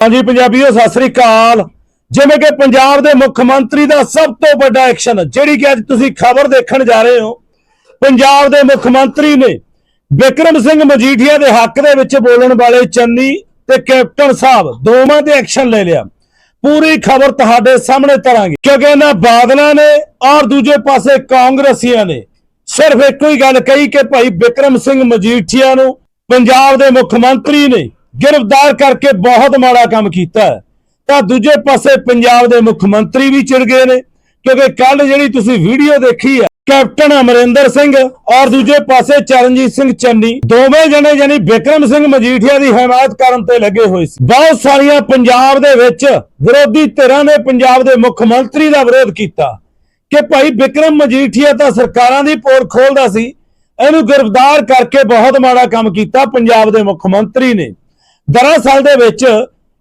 ਹਾਂਜੀ, ਪੰਜਾਬੀਓ, ਸਤਿ ਸ੍ਰੀ ਅਕਾਲ। ਜਿਵੇਂ ਕਿ ਪੰਜਾਬ ਦੇ ਮੁੱਖ ਮੰਤਰੀ ਦਾ ਸਭ ਤੋਂ ਵੱਡਾ ਐਕਸ਼ਨ ਜਿਹੜੀ ਕਿ ਅੱਜ ਤੁਸੀਂ ਖਬਰ ਦੇਖਣ ਜਾ ਰਹੇ ਹੋ, ਪੰਜਾਬ ਦੇ ਮੁੱਖ ਮੰਤਰੀ ਨੇ ਵਿਕਰਮ ਸਿੰਘ ਮਜੀਠੀਆ ਦੇ ਹੱਕ ਦੇ ਵਿੱਚ ਬੋਲਣ ਵਾਲੇ ਚੰਨੀ ਤੇ ਕੈਪਟਨ ਸਾਹਿਬ ਦੋਵਾਂ ਤੇ ਐਕਸ਼ਨ ਲੈ ਲਿਆ। ਪੂਰੀ ਖਬਰ ਤੁਹਾਡੇ ਸਾਹਮਣੇ ਤਰਾਂਗੇ। ਕਿਉਂਕਿ ਇਹਨਾਂ ਬਾਦਲਾਂ ਨੇ ਔਰ ਦੂਜੇ ਪਾਸੇ ਕਾਂਗਰਸੀਆਂ ਨੇ ਸਿਰਫ ਇੱਕੋ ਹੀ ਗੱਲ ਕਹੀ ਕਿ ਭਾਈ ਵਿਕਰਮ ਸਿੰਘ ਮਜੀਠੀਆ ਨੂੰ ਪੰਜਾਬ ਦੇ ਮੁੱਖ ਮੰਤਰੀ ਨੇ ਗ੍ਰਿਫਤਾਰ ਕਰਕੇ ਬਹੁਤ ਮਾੜਾ ਕੰਮ ਕੀਤਾ ਤਾਂ ਦੂਜੇ ਪਾਸੇ ਪੰਜਾਬ ਦੇ ਮੁੱਖ ਮੰਤਰੀ ਵੀ ਚਿੜ ਗਏ ਨੇ, ਕਿਉਂਕਿ ਕੱਲ ਜਿਹੜੀ ਤੁਸੀਂ ਵੀਡੀਓ ਦੇਖੀ ਹੈ, ਕੈਪਟਨ ਅਮਰਿੰਦਰ ਸਿੰਘ ਔਰ ਦੂਜੇ ਪਾਸੇ ਚਰਨਜੀਤ ਸਿੰਘ ਚੰਨੀ, ਦੋਵੇਂ ਜਣੇ ਯਾਨੀ ਵਿਕਰਮ ਸਿੰਘ ਮਜੀਠੀਆ ਦੀ ਹਮਾਇਤ ਕਰਨ ਤੇ ਲੱਗੇ ਹੋਏ ਸੀ। ਬਹੁਤ ਸਾਰੀਆਂ ਪੰਜਾਬ ਦੇ ਵਿੱਚ ਵਿਰੋਧੀ ਧਿਰਾਂ ਨੇ ਪੰਜਾਬ ਦੇ ਮੁੱਖ ਮੰਤਰੀ ਦਾ ਵਿਰੋਧ ਕੀਤਾ ਕਿ ਭਾਈ ਵਿਕਰਮ ਮਜੀਠੀਆ ਤਾਂ ਸਰਕਾਰਾਂ ਦੀ ਪੋਲ ਖੋਲਦਾ ਸੀ, ਇਹਨੂੰ ਗ੍ਰਿਫਤਾਰ ਕਰਕੇ ਬਹੁਤ ਮਾੜਾ ਕੰਮ ਕੀਤਾ ਪੰਜਾਬ ਦੇ ਮੁੱਖ ਮੰਤਰੀ ਨੇ। ਦਰਅਸਲ ਦੇ ਵਿੱਚ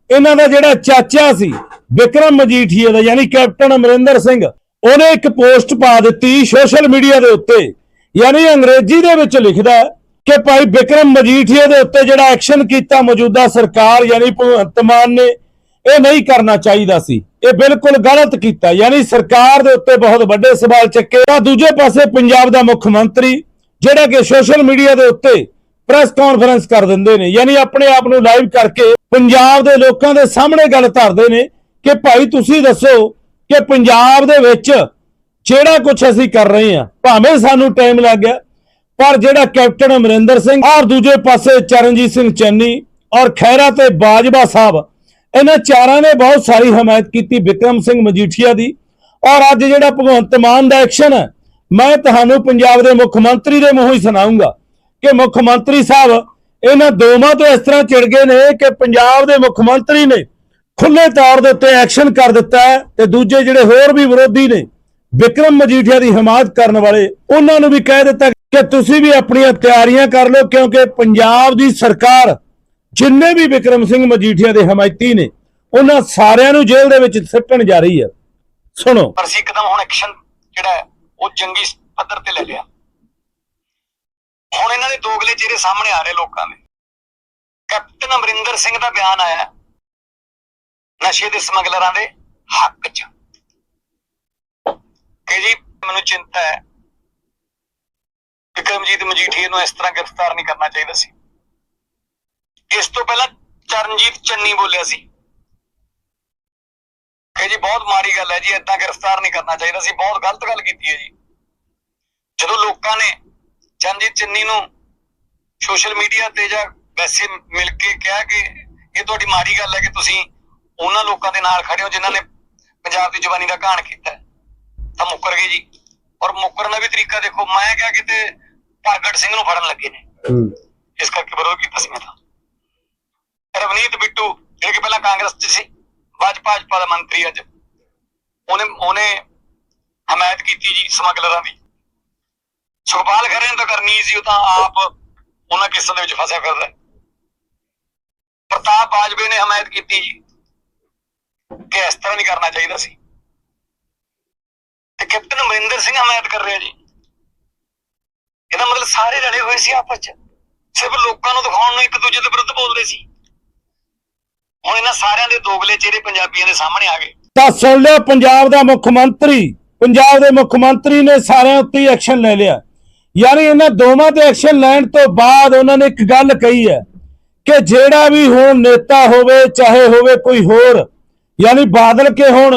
ਇਹਨਾਂ ਦਾ ਜਿਹੜਾ ਚਾਚਾ ਸੀ, ਵਿਕਰਮ ਮਜੀਠੀਏ ਦਾ, ਯਾਨੀ ਕੈਪਟਨ ਅਮਰਿੰਦਰ ਸਿੰਘ, ਉਹਨੇ ਇੱਕ ਪੋਸਟ ਪਾ ਦਿੱਤੀ ਸੋਸ਼ਲ ਮੀਡੀਆ ਦੇ ਉੱਤੇ। ਯਾਨੀ ਅੰਗਰੇਜ਼ੀ ਦੇ ਵਿੱਚ ਲਿਖਦਾ ਕਿ ਭਾਈ ਵਿਕਰਮ ਮਜੀਠੀਆ ਦੇ ਉੱਤੇ ਜਿਹੜਾ ਐਕਸ਼ਨ ਕੀਤਾ ਮੌਜੂਦਾ ਸਰਕਾਰ, ਯਾਨੀ ਭਗਵੰਤ ਮਾਨ ਨੇ, ਇਹ ਨਹੀਂ ਕਰਨਾ ਚਾਹੀਦਾ ਸੀ। ਇਹ ਬਿਲਕੁਲ ਗਲਤ ਕੀਤਾ। ਯਾਨੀ ਸਰਕਾਰ ਦੇ ਉੱਤੇ ਬਹੁਤ ਵੱਡੇ ਸਵਾਲ ਚੱਕੇ। ਤਾਂ ਦੂਜੇ ਪਾਸੇ ਪੰਜਾਬ ਦਾ ਮੁੱਖ ਮੰਤਰੀ, ਜਿਹੜਾ ਕਿ ਸੋਸ਼ਲ ਮੀਡੀਆ ਦੇ ਉੱਤੇ ਪ੍ਰੈਸ ਕਾਨਫਰੰਸ ਕਰ ਦਿੰਦੇ ਨੇ। ਯਾਨੀ ਆਪਣੇ ਆਪ ਨੂੰ ਲਾਈਵ ਕਰਕੇ ਪੰਜਾਬ ਦੇ ਲੋਕਾਂ ਦੇ ਸਾਹਮਣੇ ਗੱਲ ਧਰਦੇ ਨੇ ਕਿ ਭਾਈ ਤੁਸੀਂ ਦੱਸੋ ਕਿ ਪੰਜਾਬ ਦੇ ਵਿੱਚ ਜਿਹੜਾ ਕੁਝ ਅਸੀਂ ਕਰ ਰਹੇ ਹਾਂ, ਭਾਵੇਂ ਸਾਨੂੰ ਟਾਈਮ ਲੱਗ ਗਿਆ, ਪਰ ਜਿਹੜਾ ਕੈਪਟਨ ਅਮਰਿੰਦਰ ਸਿੰਘ ਔਰ ਦੂਜੇ ਪਾਸੇ ਚਰਨਜੀਤ ਸਿੰਘ ਚੰਨੀ ਔਰ ਖੈਰਾ ਤੇ ਬਾਜਵਾ ਸਾਹਿਬ, ਇਹਨਾਂ ਚਾਰਾਂ ਨੇ ਬਹੁਤ ਸਾਰੀ ਹਮਾਇਤ ਕੀਤੀ ਵਿਕਰਮ ਸਿੰਘ ਮਜੀਠੀਆ ਦੀ। ਔਰ ਅੱਜ ਜਿਹੜਾ ਭਗਵੰਤ ਮਾਨ ਦਾ ਐਕਸ਼ਨ ਹੈ, ਮੈਂ ਤੁਹਾਨੂੰ ਪੰਜਾਬ ਦੇ ਮੁੱਖ ਮੰਤਰੀ ਦੇ ਮੂੰਹੋਂ ਹੀ ਸੁਣਾਉਂਗਾ ਕਿ ਮੁੱਖ ਮੰਤਰੀ ਸਾਹਿਬ, ਇਹਨਾਂ ਦੋਵਾਂ ਤੋਂ ਇਸ ਤਰ੍ਹਾਂ ਚਿੜ ਗਏ ਨੇ ਕਿ ਪੰਜਾਬ ਦੇ ਮੁੱਖ ਮੰਤਰੀ ਨੇ ਖੁੱਲੇ ਤੌਰ ਦੇ ਉੱਤੇ ਐਕਸ਼ਨ ਕਰ ਦਿੱਤਾ ਤੇ ਦੂਜੇ ਜਿਹੜੇ ਹੋਰ ਵੀ ਵਿਰੋਧੀ ਨੇ, ਵਿਕਰਮ ਮਜੀਠੀਆ ਦੀ ਹਮਾਇਤ ਕਰਨ ਵਾਲੇ, ਉਹਨਾਂ ਨੂੰ ਵੀ ਕਹਿ ਦਿੱਤਾ ਕਿ ਤੁਸੀਂ ਵੀ ਆਪਣੀਆਂ ਤਿਆਰੀਆਂ ਕਰ ਲਓ ਕਿਉਂਕਿ ਪੰਜਾਬ ਦੀ ਸਰਕਾਰ ਜਿੰਨੇ ਵੀ ਵਿਕਰਮ ਸਿੰਘ ਮਜੀਠੀਆ ਦੇ ਹਮਾਇਤੀ ਨੇ, ਉਹਨਾਂ ਸਾਰਿਆਂ ਨੂੰ ਜੇਲ੍ਹ ਦੇ ਵਿੱਚ ਸਿੱਟਣ ਜਾ ਰਹੀ ਹੈ। ਸੁਣੋ। ਅਸੀਂ ਇੱਕਦਮ ਹੁਣ ਐਕਸ਼ਨ ਜਿਹੜਾ ਉਹ ਚੰਗੀ ਪੱਧਰ ਤੇ ਲੈ ਲਿਆ। ਹੁਣ ਇਹਨਾਂ ਦੇ ਦੋਗਲੇ ਚਿਹਰੇ ਸਾਹਮਣੇ ਆ ਰਹੇ ਲੋਕਾਂ ਦੇ। ਕੈਪਟਨ ਅਮਰਿੰਦਰ ਸਿੰਘ ਦਾ ਬਿਆਨ ਆਇਆ ਨਸ਼ੇ ਦੇ ਸਮਗਲਰਾਂ ਦੇ ਹੱਕ 'ਚ। ਕਿ ਜੀ, ਮੈਨੂੰ ਚਿੰਤਾ ਹੈ ਵਿਕਰਮਜੀਤ ਮਜੀਠੀਏ ਨੂੰ ਇਸ ਤਰ੍ਹਾਂ ਗ੍ਰਿਫਤਾਰ ਨਹੀਂ ਕਰਨਾ ਚਾਹੀਦਾ ਸੀ। ਇਸ ਤੋਂ ਪਹਿਲਾਂ ਚਰਨਜੀਤ ਚੰਨੀ ਬੋਲਿਆ ਸੀ ਕਿ ਜੀ, ਬਹੁਤ ਮਾੜੀ ਗੱਲ ਹੈ ਜੀ, ਏਦਾਂ ਗ੍ਰਿਫਤਾਰ ਨਹੀਂ ਕਰਨਾ ਚਾਹੀਦਾ ਸੀ, ਬਹੁਤ ਗਲਤ ਗੱਲ ਕੀਤੀ ਹੈ ਜੀ। ਜਦੋਂ ਲੋਕਾਂ ਨੇ ਚੰਦੀ ਚੰਨੀ ਨੂੰ ਸੋਸ਼ਲ ਮੀਡੀਆ ਤੇ ਜਾਂ ਵੈਸੇ ਮਿਲ ਕੇ ਕਿਹਾ ਕਿ ਇਹ ਤੁਹਾਡੀ ਮਾੜੀ ਗੱਲ ਹੈ ਕਿ ਤੁਸੀਂ ਉਹਨਾਂ ਲੋਕਾਂ ਦੇ ਨਾਲ ਖੜੇ ਹੋ ਜਿਨ੍ਹਾਂ ਨੇ ਪੰਜਾਬ ਦੀ ਜਵਾਨੀ ਦਾ ਘਾਣ ਕੀਤਾ ਤਾਂ ਮੁੱਕਰ ਗਏ ਜੀ। ਔਰ ਮੁੱਕਰਨ ਦਾ ਵੀ ਤਰੀਕਾ ਦੇਖੋ ਮੈਂ ਕਿਹਾ ਕਿਤੇ ਪ੍ਰਗਟ ਸਿੰਘ ਨੂੰ ਫੜਨ ਲੱਗੇ ਨੇ। ਇਸ ਕਰਕੇ ਵਿਰੋਧ ਕੀਤਾ ਸੀ ਮੈਂ ਤਾਂ। ਰਵਨੀਤ ਬਿੱਟੂ ਜਿਹੜੇ ਕਿ ਪਹਿਲਾਂ ਕਾਂਗਰਸ 'ਚ ਸੀ ਭਾਜਪਾ ਦਾ ਮੰਤਰੀ ਅੱਜ। ਉਹਨੇ ਉਹਨੇ ਹਮਾਇਤ ਕੀਤੀ ਜੀ ਸਮਗਲਰਾਂ ਦੀ। ਸੁਖਪਾਲ ਖਰੇ ਨੇ ਤਾਂ ਕਰਨੀ ਸੀ, ਉਹ ਤਾਂ ਆਪ ਉਹਨਾਂ ਕਿਸਾਂ ਦੇ ਵਿੱਚ ਫਸਿਆ ਫਿਰਦਾ ਪ੍ਰਤਾਪ ਬਾਜਵੇ ਨੇ ਹਮਾਇਤ ਕੀਤੀ ਕਿ ਇਸ ਤਰ੍ਹਾਂ ਨਹੀਂ ਕਰਨਾ ਚਾਹੀਦਾ ਸੀ। ਤੇ ਕੈਪਟਨ ਅਮਰਿੰਦਰ ਸਿੰਘ ਹਮਾਇਤ ਕਰ ਰਿਹਾ ਜੀ। ਇਹਦਾ ਮਤਲਬ ਸਾਰੇ ਰਲੇ ਹੋਏ ਸੀ ਆਪਸ ਚ। ਸਿਰਫ ਲੋਕਾਂ ਨੂੰ ਦਿਖਾਉਣ ਨੂੰ ਇੱਕ ਦੂਜੇ ਦੇ ਵਿਰੁੱਧ ਬੋਲਦੇ ਸੀ। ਹੁਣ ਇਹਨਾਂ ਸਾਰਿਆਂ ਦੇ ਦੋਗਲੇ ਚਿਹਰੇ ਪੰਜਾਬੀਆਂ ਦੇ ਸਾਹਮਣੇ ਆ ਗਏ। ਤਾਂ ਸੁਣ ਲਿਆ ਪੰਜਾਬ ਦਾ ਮੁੱਖ ਮੰਤਰੀ, ਪੰਜਾਬ ਦੇ ਮੁੱਖ ਮੰਤਰੀ ਨੇ ਸਾਰਿਆਂ ਉੱਤੇ ਐਕਸ਼ਨ ਲੈ ਲਿਆ। ਯਾਨੀ ਇਹਨਾਂ ਦੋਵਾਂ ਤੇ ਐਕਸ਼ਨ ਲੈਣ ਤੋਂ ਬਾਅਦ ਉਹਨਾਂ ਨੇ ਇੱਕ ਗੱਲ ਕਹੀ ਹੈ ਕਿ ਜਿਹੜਾ ਵੀ ਹੁਣ ਨੇਤਾ ਹੋਵੇ, ਚਾਹੇ ਹੋਵੇ ਕੋਈ ਹੋਰ, ਯਾਨੀ ਬਾਦਲ ਕੇ ਹੋਣ,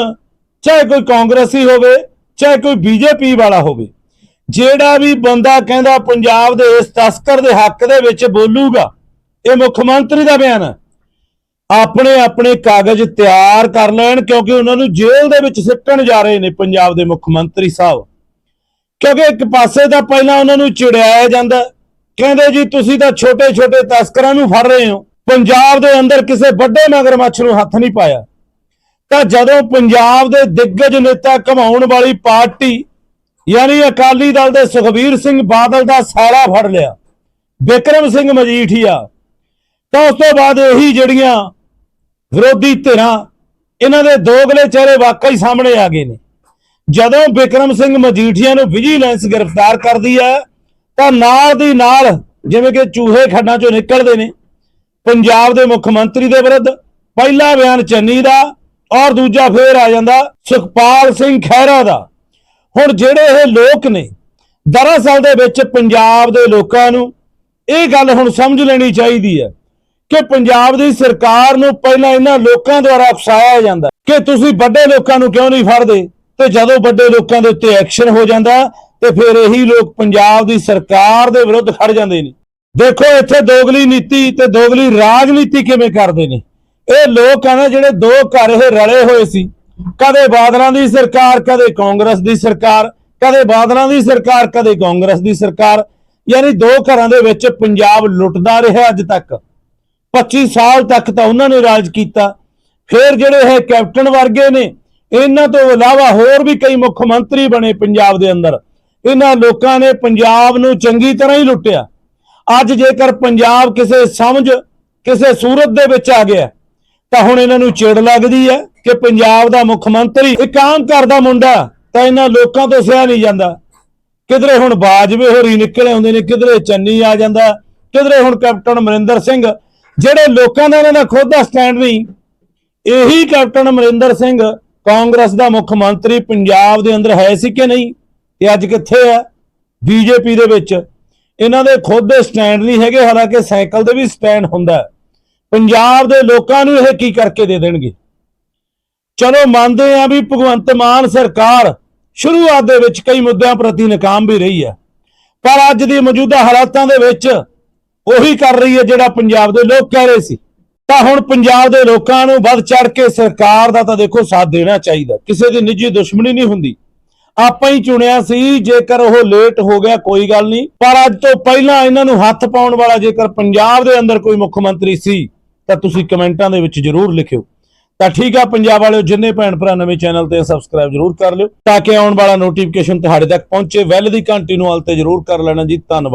ਚਾਹੇ ਕੋਈ ਕਾਂਗਰਸੀ ਹੋਵੇ, ਚਾਹੇ ਕੋਈ ਬੀਜੇਪੀ ਵਾਲਾ ਹੋਵੇ, ਜਿਹੜਾ ਵੀ ਬੰਦਾ ਕਹਿੰਦਾ ਪੰਜਾਬ ਦੇ ਇਸ ਤਸਕਰ ਦੇ ਹੱਕ ਦੇ ਵਿੱਚ ਬੋਲੂਗਾ, ਇਹ ਮੁੱਖ ਮੰਤਰੀ ਦਾ ਬਿਆਨ ਹੈ। ਆਪਣੇ ਆਪਣੇ ਕਾਗਜ਼ ਤਿਆਰ ਕਰ ਲੈਣ ਕਿਉਂਕਿ ਉਹਨਾਂ ਨੂੰ ਜੇਲ੍ਹ ਦੇ ਵਿੱਚ ਸਿੱਟਣ ਜਾ ਰਹੇ ਨੇ ਪੰਜਾਬ ਦੇ ਮੁੱਖ ਮੰਤਰੀ ਸਾਹਿਬ। ਕਿਉਂਕਿ ਇੱਕ ਪਾਸੇ ਤਾਂ ਪਹਿਲਾਂ ਉਹਨਾਂ ਨੂੰ ਚਿੜਾਇਆ ਜਾਂਦਾ। ਕਹਿੰਦੇ ਜੀ, ਤੁਸੀਂ ਤਾਂ ਛੋਟੇ-ਛੋਟੇ ਤਸਕਰਾਂ ਨੂੰ ਫੜ ਰਹੇ ਹੋ। ਪੰਜਾਬ ਦੇ ਅੰਦਰ ਕਿਸੇ ਵੱਡੇ ਮਗਰਮੱਛ ਨੂੰ ਹੱਥ ਨਹੀਂ ਪਾਇਆ। ਤਾਂ ਜਦੋਂ ਪੰਜਾਬ ਦੇ ਦਿੱਗਜ ਨੇਤਾ ਕਮਾਉਣ ਵਾਲੀ ਪਾਰਟੀ, ਯਾਨੀ ਅਕਾਲੀ ਦਲ ਦੇ ਸੁਖਬੀਰ ਸਿੰਘ ਬਾਦਲ ਦਾ ਸਾਲਾ ਫੜ ਲਿਆ ਬਿਕਰਮ ਸਿੰਘ ਮਜੀਠੀਆ, ਤਾਂ ਉਸ ਤੋਂ ਬਾਅਦ ਇਹੀ ਜਿਹੜੀਆਂ ਵਿਰੋਧੀ ਧਿਰਾਂ, ਇਹਨਾਂ ਦੇ ਦੋਗਲੇ ਚਿਹਰੇ ਵਾਕਈ ਸਾਹਮਣੇ ਆ ਗਏ ਨੇ। ਜਦੋਂ ਵਿਕਰਮ ਸਿੰਘ ਮਜੀਠੀਆ ਨੂੰ ਵਿਜੀਲੈਂਸ ਗ੍ਰਿਫਤਾਰ ਕਰਦੀ ਹੈ ਤਾਂ ਨਾਲ ਦੀ ਨਾਲ ਜਿਵੇਂ ਕਿ ਚੂਹੇ ਖੱਡਾਂ ਚੋਂ ਨਿਕਲਦੇ ਨੇ, ਪੰਜਾਬ ਦੇ ਮੁੱਖ ਮੰਤਰੀ ਦੇ ਵਿਰੁੱਧ ਪਹਿਲਾ ਬਿਆਨ ਚੰਨੀ ਦਾ ਔਰ ਦੂਜਾ ਫੇਰ ਆ ਜਾਂਦਾ ਸੁਖਪਾਲ ਸਿੰਘ ਖਹਿਰਾ ਦਾ। ਹੁਣ ਜਿਹੜੇ ਇਹ ਲੋਕ ਨੇ, ਦਰਅਸਲ ਦੇ ਵਿੱਚ ਪੰਜਾਬ ਦੇ ਲੋਕਾਂ ਨੂੰ ਇਹ ਗੱਲ ਹੁਣ ਸਮਝ ਲੈਣੀ ਚਾਹੀਦੀ ਹੈ ਕਿ ਪੰਜਾਬ ਦੀ ਸਰਕਾਰ ਨੂੰ ਪਹਿਲਾਂ ਇਹਨਾਂ ਲੋਕਾਂ ਦੁਆਰਾ ਫਸਾਇਆ ਜਾਂਦਾ ਕਿ ਤੁਸੀਂ ਵੱਡੇ ਲੋਕਾਂ ਨੂੰ ਕਿਉਂ ਨਹੀਂ ਫੜਦੇ? ਤੇ ਜਦੋਂ ਵੱਡੇ ਲੋਕਾਂ ਦੇ ਉੱਤੇ ਐਕਸ਼ਨ ਹੋ ਜਾਂਦਾ, ਤੇ ਫਿਰ ਇਹੀ ਲੋਕ ਪੰਜਾਬ ਦੀ ਸਰਕਾਰ ਦੇ ਵਿਰੁੱਧ ਖੜ ਜਾਂਦੇ ਨੇ। ਦੇਖੋ, ਇੱਥੇ ਦੋਗਲੀ ਨੀਤੀ ਤੇ ਦੋਗਲੀ ਰਾਜਨੀਤੀ ਕਿਵੇਂ ਕਰਦੇ ਨੇ? ਇਹ ਲੋਕ ਆ ਨਾ, ਜਿਹੜੇ ਦੋ ਘਰ ਇਹ ਰਲੇ ਹੋਏ ਸੀ। ਕਦੇ ਬਾਦਲਾਂ ਦੀ ਸਰਕਾਰ, ਕਦੇ ਕਾਂਗਰਸ ਦੀ ਸਰਕਾਰ, ਕਦੇ ਬਾਦਲਾਂ ਦੀ ਸਰਕਾਰ, ਕਦੇ ਕਾਂਗਰਸ ਦੀ ਸਰਕਾਰ। ਯਾਨੀ ਦੋ ਘਰਾਂ ਦੇ ਵਿੱਚ ਪੰਜਾਬ ਲੁੱਟਦਾ ਰਿਹਾ ਅੱਜ ਤੱਕ। 25 ਸਾਲ ਤੱਕ ਤਾਂ ਉਹਨਾਂ ਨੇ ਰਾਜ ਕੀਤਾ। ਫਿਰ ਜਿਹੜੇ ਇਹ ਕੈਪਟਨ ਵਰਗੇ ਨੇ ਇਹਨਾਂ ਤੋਂ ਇਲਾਵਾ ਹੋਰ ਵੀ ਕਈ ਮੁੱਖ ਮੰਤਰੀ ਬਣੇ ਪੰਜਾਬ ਦੇ ਅੰਦਰ। ਇਹਨਾਂ ਲੋਕਾਂ ਨੇ ਪੰਜਾਬ ਨੂੰ ਚੰਗੀ ਤਰ੍ਹਾਂ ਹੀ ਲੁੱਟਿਆ। ਅੱਜ ਜੇਕਰ ਪੰਜਾਬ ਕਿਸੇ ਸਮਝ, ਕਿਸੇ ਸੂਰਤ ਦੇ ਵਿੱਚ ਆ ਗਿਆ, ਤਾਂ ਹੁਣ ਇਹਨਾਂ ਨੂੰ ਚਿੜ ਲੱਗਦੀ ਹੈ ਕਿ ਪੰਜਾਬ ਦਾ ਮੁੱਖ ਮੰਤਰੀ ਇੱਕ ਆਮ ਘਰ ਦਾ ਮੁੰਡਾ ਤਾਂ ਇਹਨਾਂ ਲੋਕਾਂ ਤੋਂ ਸਿਆ ਨਹੀਂ ਜਾਂਦਾ। ਕਿਧਰੇ ਹੁਣ ਬਾਜਵੇ ਹੋਰੀ ਨਿਕਲੇ ਆਉਂਦੇ ਨੇ, ਕਿਧਰੇ ਚੰਨੀ ਆ ਜਾਂਦਾ, ਕਿਧਰੇ ਹੁਣ ਕੈਪਟਨ ਅਮਰਿੰਦਰ ਸਿੰਘ। ਜਿਹੜੇ ਲੋਕਾਂ ਦਾ ਇਹਨਾਂ ਦਾ ਖੁਦ ਦਾ ਸਟੈਂਡ ਨਹੀਂ, ਇਹੀ ਕੈਪਟਨ ਅਮਰਿੰਦਰ ਸਿੰਘ ਕਾਂਗਰਸ ਦਾ ਮੁੱਖ ਮੰਤਰੀ ਪੰਜਾਬ ਦੇ ਅੰਦਰ ਹੈ ਸੀ ਕਿ ਨਹੀਂ? ਤੇ ਅੱਜ ਕਿੱਥੇ ਹੈ? ਬੀਜੇਪੀ ਦੇ ਵਿੱਚ। ਇਹਨਾਂ ਦੇ ਖੁਦ ਦੇ ਸਟੈਂਡ ਨਹੀਂ ਹੈਗੇ, ਹਾਲਾਂਕਿ ਸਾਈਕਲ ਦੇ ਵੀ ਸਟੈਂਡ ਹੁੰਦਾ ਹੈ। ਪੰਜਾਬ ਦੇ ਲੋਕਾਂ ਨੂੰ ਇਹ ਕੀ ਕਰਕੇ ਦੇ ਦੇਣਗੇ? ਚਲੋ, ਮੰਨਦੇ ਆ ਵੀ ਭਗਵੰਤ ਮਾਨ ਸਰਕਾਰ ਸ਼ੁਰੂਆਤ ਦੇ ਵਿੱਚ ਕਈ ਮੁੱਦਿਆਂ ਪ੍ਰਤੀ ਨਾਕਾਮ ਵੀ ਰਹੀ ਹੈ। ਪਰ ਅੱਜ ਦੀ ਮੌਜੂਦਾ ਹਾਲਾਤਾਂ ਦੇ ਵਿੱਚ ਉਹੀ ਕਰ ਰਹੀ ਹੈ ਜਿਹੜਾ ਪੰਜਾਬ ਦੇ ਲੋਕ ਕਹਿ ਰਹੇ ਸੀ। ਤਾਂ ਹੁਣ ਪੰਜਾਬ ਦੇ ਲੋਕਾਂ ਨੂੰ ਵੱਧ ਚੜ ਕੇ ਸਰਕਾਰ ਦਾ ਤਾਂ ਦੇਖੋ ਸਾਥ ਦੇਣਾ ਚਾਹੀਦਾ। ਕਿਸੇ ਦੀ ਨਿੱਜੀ ਦੁਸ਼ਮਣੀ ਨਹੀਂ ਹੁੰਦੀ। ਆਪਾਂ ਹੀ ਚੁਣਿਆ ਸੀ, ਜੇਕਰ ਉਹ ਲੇਟ ਹੋ ਗਿਆ, ਕੋਈ ਗੱਲ ਨਹੀਂ। ਪਰ ਅੱਜ ਤੋਂ ਪਹਿਲਾਂ ਇਹਨਾਂ ਨੂੰ ਹੱਥ ਪਾਉਣ ਵਾਲਾ ਜੇਕਰ ਪੰਜਾਬ ਦੇ ਅੰਦਰ ਕੋਈ ਮੁੱਖ ਮੰਤਰੀ ਸੀ, ਤਾਂ ਤੁਸੀਂ ਕਮੈਂਟਾਂ ਦੇ ਵਿੱਚ ਜਰੂਰ ਲਿਖਿਓ। ਤਾਂ ਠੀਕ ਆ, ਪੰਜਾਬ ਵਾਲਿਓ, ਜਿੰਨੇ ਭੈਣ ਭਰਾ ਨਵੇਂ ਚੈਨਲ ਤੇ ਸਬਸਕ੍ਰਾਈਬ ਜਰੂਰ ਕਰ ਲਿਓ। ਤਾਂ ਕਿ ਆਉਣ ਵਾਲਾ ਨੋਟੀਫਿਕੇਸ਼ਨ ਤੁਹਾਡੇ ਤੱਕ ਪਹੁੰਚੇ। ਵੈਲ ਦੀ ਘੰਟੀ ਨੂੰ ਹਾਲ ਤੇ ਜਰੂਰ ਕਰ ਲੈਣਾ ਜੀ। ਧੰਨਵਾਦ।